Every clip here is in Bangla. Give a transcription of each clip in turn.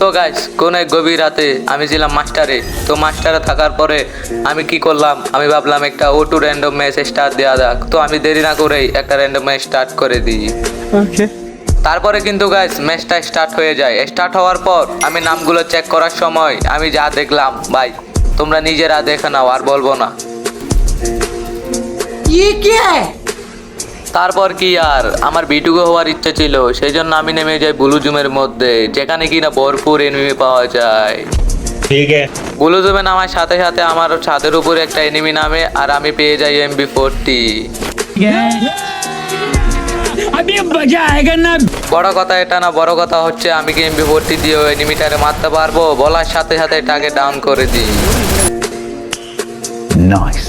তো গাইস কোন এক গভীর রাতে আমি ছিলাম মাস্টারে। তো মাস্টারে থাকার পরে আমি কি করলাম? আমি ভাবলাম একটা ও টু র্যান্ডম ম্যাচ স্টার্ট দেওয়া যাক। তো আমি দেরি না করেই একটা র্যান্ডম ম্যাচ স্টার্ট করে দিই। ওকে তারপরে কিন্তু গাইস ম্যাচটা স্টার্ট হয়ে যায়। স্টার্ট হওয়ার পর আমি নামগুলো চেক করার সময় আমি যা দেখলাম ভাই তোমরা নিজেরা দেখে নাও আর বলব না। কি কে? তারপর কি আর? আমার বিটুকু হওয়ার ইচ্ছা ছিল সেই জন্য আমি নেমে যাই বুলুজুমের মধ্যে যেখানে কিনা ভরপুর এনিমি পাওয়া যায়। ঠিক বুলুজুমে নামার সাথে সাথে আমার ছাদের উপরে একটা এনিমি নামে আর আমি পেয়ে যাই এমবি ফোরটি বড় কথা এটা না বড় কথা হচ্ছে আমি কি এমবি ভর্তি দিয়ে এনিমিটারে মারতে পারব? বলার সাথে সাথে এটাকে ডাউন করে দিই। নাইস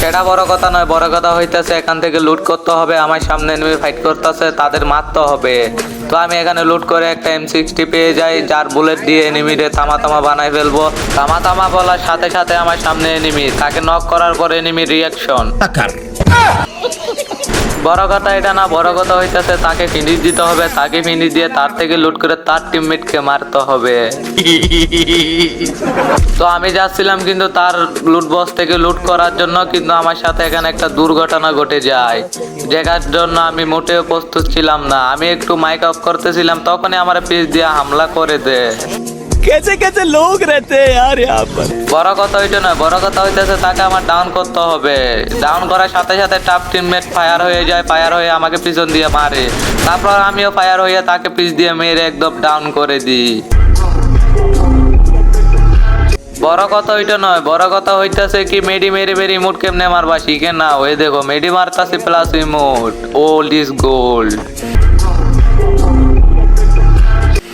সেটা বড় কথা নয় বড় কথা হইতেছে এখান থেকে লুট করতে হবে আমার সামনে এনিমি ফাইট করতেছে তাদের মারতে হবে। তো আমি এখানে লুট করে একটা এম সিক্সটি পেয়ে যাই যার বুলেট দিয়ে এনিমিরে থামা তামা বানাই ফেলব। তামা তামা বলার সাথে সাথে আমার সামনে এনিমি তাকে নক করার পর এনিমির রিয়াকশন বড় কথা এটা না, বড় কথা হইতেছে তাকে ফিনিশ দিতে হবে, তাকে ফিনিশ দিয়ে তার থেকে লুট করে তার টিমমেটকে মারতে হবে। তো আমি যাচ্ছিলাম কিন্তু তার লুট বক্স থেকে লুট করার জন্য কিন্তু আমার সাথে এখানে একটা দুর্ঘটনা ঘটে যায়, যেটার জন্য আমি মোটেও প্রস্তুত ছিলাম না। আমি একটু মাইক অফ করতেছিলাম, তখনই আমার পিস দিয়ে হামলা করে দেয়। कैसे कैसे लोग रहते हैं यार यहाँ पर বড় কথা হইতো না বড় কথা হইতেছে তাকে আমার ডাউন করতে হবে ডাউন করার সাথে সাথে টাপ টিমমেট ফায়ার হয়ে যায় ফায়ার হয়ে আমাকে পিছন দিয়ে মারে তারপর আমিও ফায়ার হয়ে তাকে পিছ দিয়ে মেরে একদম ডাউন করে দিই বড় কথা হইতো নয় বড় কথা হইতাছে কি মেডি মেরে মেরে ইমোট কেমনে মারবা শিখে না ওই দেখো মেডি মারতাছে plus emote old is gold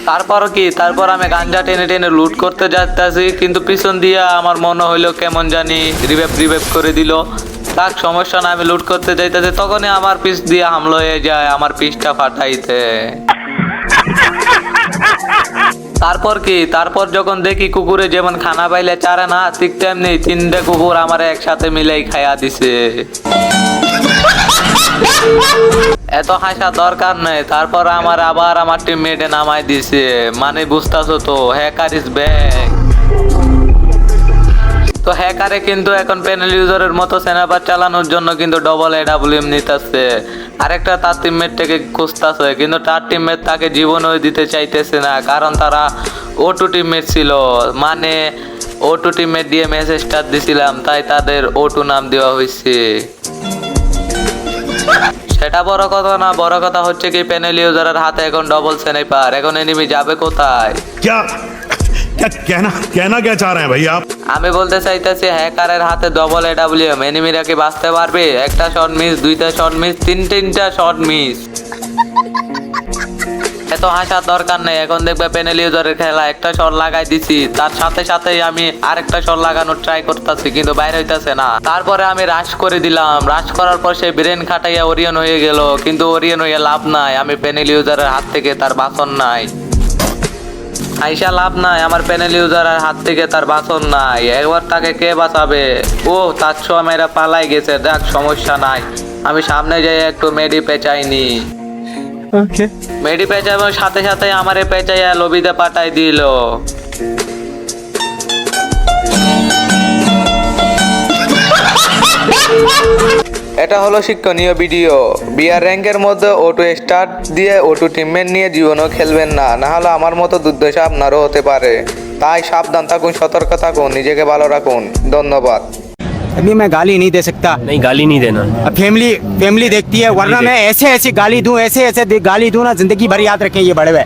তারপর কি? তারপর আমি গাঞ্জা টেনে টেনে লুট করতে যাচ্ছি, কিন্তু পিছন দিয়ে আমার মনে হইল কেমন জানি রিভাইভ রিভাইভ করে দিল। তার সমস্যা না আমি লুট করতে যাইতেছি। তখনই আমার পিস দিয়ে হামলা হয়ে যায়, আমার পিসটা ফাটাইতে। তারপর কি? তারপর যখন দেখি কুকুরে যেমন খানা পাইলে চারে না, ঠিক তেমনি তিনটে কুকুর আমার একসাথে মিলেই খাইয়া দিছে। এত হাসা দরকার নেই। তারপর আমার আবার আমার টিমমেটে নামাই দিছে। মানে বুঝতাছো তো হ্যাকার ইজ ব্যাক তো হ্যাকারে কিন্তু এখন প্যানেল ইউজারের মতো সেনাবার চালানোর জন্য কিন্তু ডবল এডাব্লিউএম নিতেছে। আরেকটা তার টিমমেট থেকে খুঁজতেছে, কিন্তু তার টিমমেট তাকে জীবনও দিতে চাইতেছে না, কারণ তারা ও টু টিমমেট ছিল। মানে ও টু টিমমেট দিয়ে মেসেজ স্টার্ট দিছিলাম, তাই তাদের ও টু নাম দেওয়া হয়েছে সেটা বড় কথা না বড় কথা হচ্ছে কি প্যানেল ইউজারের হাতে এখন ডবল স্নাইপার এখন এনিমি যাবে কোথায়? আমি বলতে চাইতেছি হ্যাকারের হাতে ডবল এডাব্লিউএম এনিমিরা কি বাঁচতে পারবে? একটা শট মিস দুইটা শট মিস তিন তিনটা শট মিস এত হাসার দরকার নেই। এখন দেখবে প্যানেল ইউজারের খেলা একটা শট লাগাই দিছি। তার সাথে সাথেই আমি আরেকটা শট লাগানোর ট্রাই করতেছি, কিন্তু বাইরে হইতাছে না। তারপরে আমি রাশ করে দিলাম। রাশ করার পর সে ব্রেন খাটাইয়া ওরিয়ন হয়ে গেল। কিন্তু ওরিয়ন হয়ে লাভ নাই। আমি প্যানেল ইউজারের হাত থেকে তার বাসন নাই। আইসা লাভ নাই। আমার প্যানেল ইউজারের হাত থেকে তার বাসন নাই। একবার তাকে কে বাঁচাবে? ও, তার ছোঁয়া মেয়েরা পালাই গেছে। দেখ সমস্যা নাই। আমি সামনে যাই একটু মেডি পেঁচাইনি Okay. মেডি পেঁচানোর সাথে সাথে আমারে পেঁচাইয়া লবিতে পাঠাই দিল। এটা হলো শিক্ষণীয় ভিডিও। বিয়ার র্যাঙ্কের মধ্যে ওটু স্টার্ট দিয়ে ওটু টিমমেট নিয়ে জীবনও খেলবেন না না হলে আমার মতো দুর্দশা আপনারও হতে পারে। তাই সাবধান থাকুন সতর্ক থাকুন নিজেকে ভালো রাখুন। ধন্যবাদ। अभी मैं गाली नहीं दे सकता। नहीं गाली नहीं देना। अब फैमिली फैमिली देखती है वरना मैं ऐसे ऐसे गाली दूँ ऐसे ऐसे गाली दूँ ना ज़िंदगी भर याद रखें ये बड़े हुए